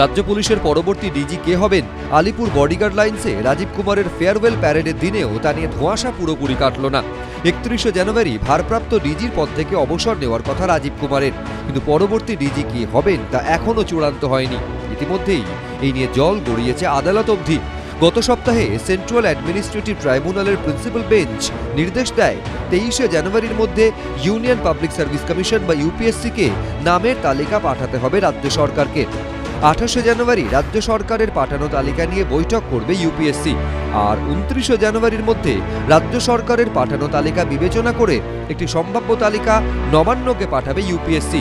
রাজ্য পুলিশের পরবর্তী ডিজি কে হবেন? আলিপুর বডিগার্ড লাইন্সে রাজীব কুমারের ফেয়ারওয়েল প্যারেডের দিনেও তা নিয়ে ধোঁয়াশা পুরোপুরি কাটল না। একত্রিশে জানুয়ারি ভারপ্রাপ্ত ডিজির পদ থেকে অবসর নেওয়ার কথা রাজীব কুমারের। কিন্তু পরবর্তী ডিজি কে হবেন তা এখনও চূড়ান্ত হয়নি। ইতিমধ্যেই এই নিয়ে জল গড়িয়েছে আদালত অবধি। গত সপ্তাহে সেন্ট্রাল অ্যাডমিনিস্ট্রেটিভ ট্রাইব্যুনালের প্রিন্সিপাল বেঞ্চ নির্দেশ দেয়, তেইশে জানুয়ারির মধ্যে ইউনিয়ন পাবলিক সার্ভিস কমিশন বা ইউপিএসসিকে নামের তালিকা পাঠাতে হবে রাজ্য সরকারকে। আঠাশে জানুয়ারি রাজ্য সরকারের পাঠানো তালিকা নিয়ে বৈঠক করবে ইউপিএসসি। আর উনত্রিশে জানুয়ারির মধ্যে রাজ্য সরকারের পাঠানো তালিকা বিবেচনা করে একটি সম্ভাব্য তালিকা নবান্নকে পাঠাবে ইউপিএসসি।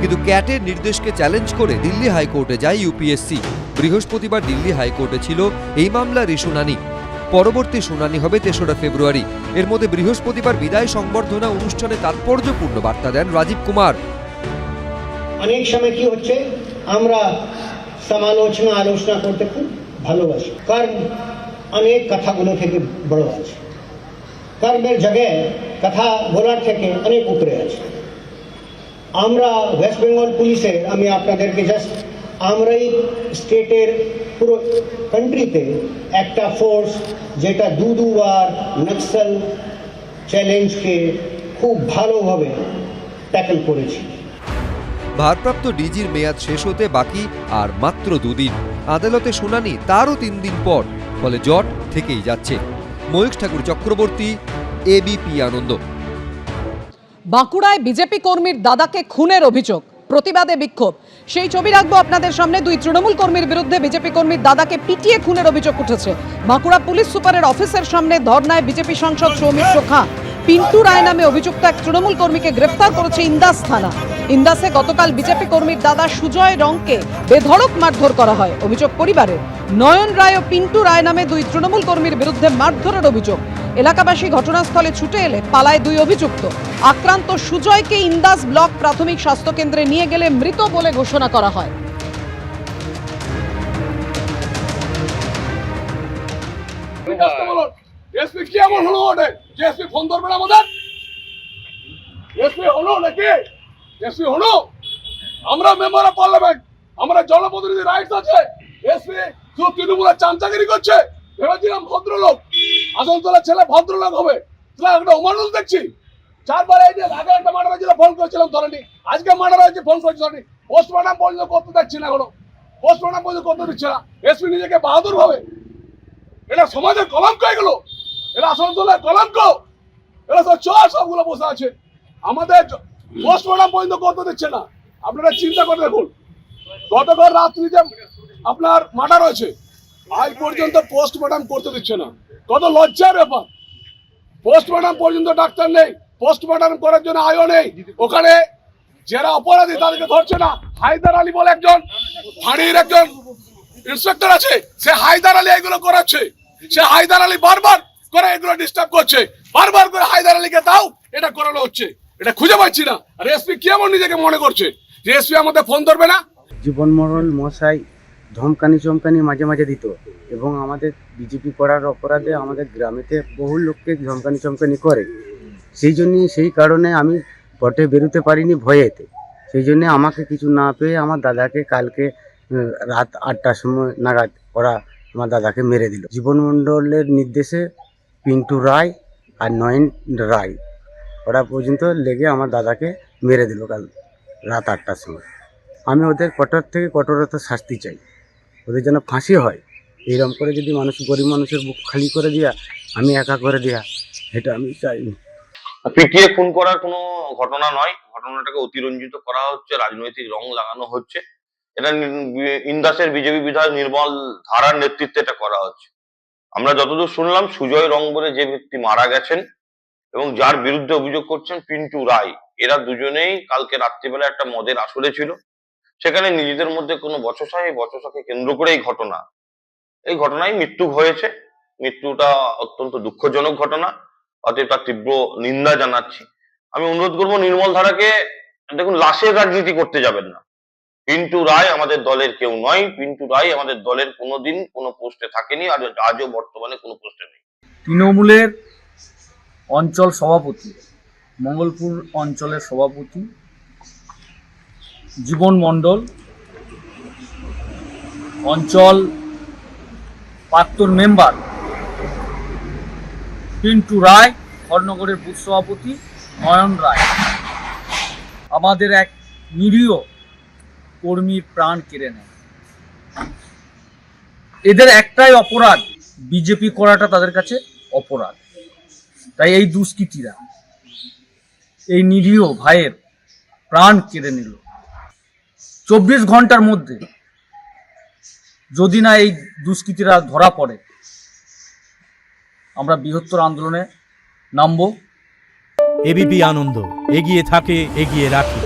কিন্তু ক্যাটের নির্দেশকে চ্যালেঞ্জ করে দিল্লি হাইকোর্টে যায় ইউপিএসসি। বৃহস্পতিবার দিল্লি হাইকোর্টে ছিল এই মামলারই শুনানি। পরবর্তী শুনানি হবে তেসরা ফেব্রুয়ারি। এর মধ্যে বৃহস্পতিবার বিদায় সংবর্ধনা অনুষ্ঠানে তাৎপর্যপূর্ণ বার্তা দেন রাজীব কুমার। অনেক সময় কি হচ্ছে? আমরা সমালোচনা আলোচনা করতে খুব ভালোবাসি কর্ম অনেক কথাগুলো থেকে বড় আছে কর্মের জায়গায় কথা বলার থেকে অনেক উপরে আছে আমরা ওয়েস্ট বেঙ্গল পুলিশের আমি আপনাদেরকে জাস্ট আমরাই স্টেটের পুরো কান্ট্রিতে একটা ফোর্স যেটা দু দুবার নক্সাল চ্যালেঞ্জকে খুব ভালোভাবে ট্যাকল করেছি ভারপ্রাপ্ত ডিজির মেয়াদ শেষ হতে বাকি আর মাত্র দুদিন। আদালতে শুনানি তারও তিন দিন পর, ফলে জট থেকেই যাচ্ছে। ময়ূখ ঠাকুর চক্রবর্তী এবিপি আনন্দ। বাঁকুড়ায় বিজেপি কর্মীর দাদাকে খুনের অভিযোগ, প্রতিবাদে বিক্ষোভ। সেই ছবি রাখব আপনাদের সামনে। দুই তৃণমূল কর্মীর বিরুদ্ধে বিজেপি কর্মীর দাদাকে পিটিয়ে খুনের অভিযোগ উঠেছে। বাঁকুড়া পুলিশ সুপারের অফিসের সামনে ধর্নায় বিজেপি সাংসদ সৌমিত্র খাঁ। পিন্টু রায় নামে অভিযুক্ত এক তৃণমূল কর্মীকে গ্রেফতার করেছে ইন্দাস থানা। ইন্দাসে গতকাল বিজেপি কর্মীর দাদা সুজয় রংকে বেধড়ক মারধর করা হয়। অভিযোগ পরিবারের। নয়ন রায় ও পিন্টু রায় নামে দুই তৃণমূল কর্মীর বিরুদ্ধে মারধরের অভিযোগ। এলাকাবাসী ঘটনাস্থলে ছুটে এলে পালায় দুই অভিযুক্ত। আক্রান্ত সুজয়কে ইন্দাস ব্লক প্রাথমিক স্বাস্থ্য কেন্দ্রে নিয়ে গেলে মৃত বলে ঘোষণা করা হয়। কি এমন হলো ওটা ফোন ধরবে না আমাদের? হলো নাকি? এসপি হলো। আমরা মেম্বার অফ পার্লামেন্ট আমরা জনপ্রতিনিধি রাইটস আছে। এসপি শুধু তৃণমূলের চামচাগিরি করছে। ভেবেছিলাম ভদ্রলোক, আসানসোলের ছেলে ভদ্রলোক হবে একটা অমানুষ দেখছি। চারবার এই যে আগে একটা মার্ডার হয়েছিল ফোন করেছিলাম ধরেনি। আজকে মার্ডার হয়েছে ফোন করেছি ধরেনি। পোস্টমর্টম পর্যন্ত করতে দেখছি না এখনও। পোস্টমর্টম পর্যন্ত করতে দিচ্ছে না। এসপি নিজেকে বাহাদুর ভাবে। এটা সমাজের কলঙ্ক এগুলো। এটা আসানসোলের কলঙ্ক। এরা সব চোর সবগুলো বসে আছে। আমাদের পোস্টমর্টম পর্যন্ত করতে দিচ্ছে না। আপনারা চিন্তা করে দেখুন। গতকাল রাত্রিতে আপনার মার্ডার হয়েছে। আজ পর্যন্ত পোস্টমর্টম করতে দিচ্ছে না। কত লজ্জার ব্যাপার। পোস্টমর্টম পর্যন্ত ডাক্তার নেই। পোস্টমর্টম করার জন্য আয়ও নেই। ওখানে যারা অপরাধী, তাদেরকে ধরছে না। হায়দার আলী বলে একজন ফাঁড়ির একজন ইন্সপেক্টর আছে। সে হায়দার আলী এগুলো করাচ্ছে। সে হায়দার আলী বারবার করে এগুলো ডিস্টার্ব করছে। বারবার করে হায়দার আলীকে দাও এটা করানো হচ্ছে। এটা খুঁজে পাচ্ছি না। আর এসপি কেমন নিজেকে মনে করছে? যে এসপি আমাদের ফোন ধরবে না? জীবন মরণ মশাই ধমকানি চমকানি মাঝে মাঝে দিত এবং আমাদের বিজেপি করার অপরাধে আমাদের গ্রামেতে বহু লোককে ধমকানি চমকানি করে। সেই জন্যই সেই কারণে আমি পটে বেরোতে পারিনি ভয়েতে। সেই জন্যে আমাকে কিছু না পেয়ে আমার দাদাকে কালকে রাত আটটার সময় নাগাদ ওরা আমার দাদাকে মেরে দিল। জীবনমণ্ডলের নির্দেশে পিন্টু রায় আর নয়ন রায়। ওরা পর্যন্ত লেগে আমার দাদাকে মেরে দিল কাল রাত আটটার সময়। আমি ওদের কঠোর থেকে কঠোরতা শাস্তি চাই। ওদের যেন ফাঁসি হয় এইরকম করে যদি মানুষ, গরিব মানুষের বুক খালি করে দেওয়া আমি একা করে দেওয়া এটা আমি চাইনি। পিটিয়ে খুন করার কোনো ঘটনা নয়, ঘটনাটাকে অতিরঞ্জিত করা হচ্ছে, রাজনৈতিক রং লাগানো হচ্ছে। এটা ইন্দাসের বিজেপি বিধায়ক নির্মল ধারার নেতৃত্বে এটা করা হচ্ছে। আমরা যতদূর শুনলাম, সুজয় রং বলে যে ব্যক্তি মারা গেছেন এবং যার বিরুদ্ধে অভিযোগ করছেন পিন্টু রায়। এরা দুজনেই কালকে রাত্রিবেলা একটা মদের আসরে ছিল। সেখানে নিজেদের মধ্যে কোনো বচসা, এই বচসাকে কেন্দ্র করে এই ঘটনা। এই ঘটনায় মৃত্যু হয়েছে। মৃত্যুটা অত্যন্ত দুঃখজনক ঘটনা। অতএব তার তীব্র নিন্দা জানাচ্ছি। আমি অনুরোধ করব, নির্মল ধারাকে, দেখুন, লাশের রাজনীতি করতে যাবেন না। পিন্টু রায় আমাদের দলের কেউ নয়। পিন্টু রায় আমাদের দলের কোনোদিন কোনো পোস্টে থাকেনি। আর আজও বর্তমানে কোনো পোস্টে নেই। তৃণমূলের অঞ্চল সভাপতি, মঙ্গলপুর অঞ্চলের সভাপতি, জীবন মণ্ডল, অঞ্চল প্রাক্তন মেম্বার, পিন্টু রায়, খড়নগরের বুথ সভাপতি, নয়ন রায়। আমাদের এক নিরীহ কর্মীর প্রাণ কেড়ে নেয়। এদের একটাই অপরাধ, বিজেপি করাটা তাদের কাছে অপরাধ। তাই এই দুষ্কৃতীরা, এই নিরীহ ভাইয়ের প্রাণ কেড়ে নিল। চব্বিশ ঘণ্টার মধ্যে যদি না এই দুষ্কৃতীরা ধরা পড়ে, আমরা বৃহত্তর আন্দোলনে নামব। এবিপি আনন্দ, এগিয়ে থাকে, এগিয়ে রাখে।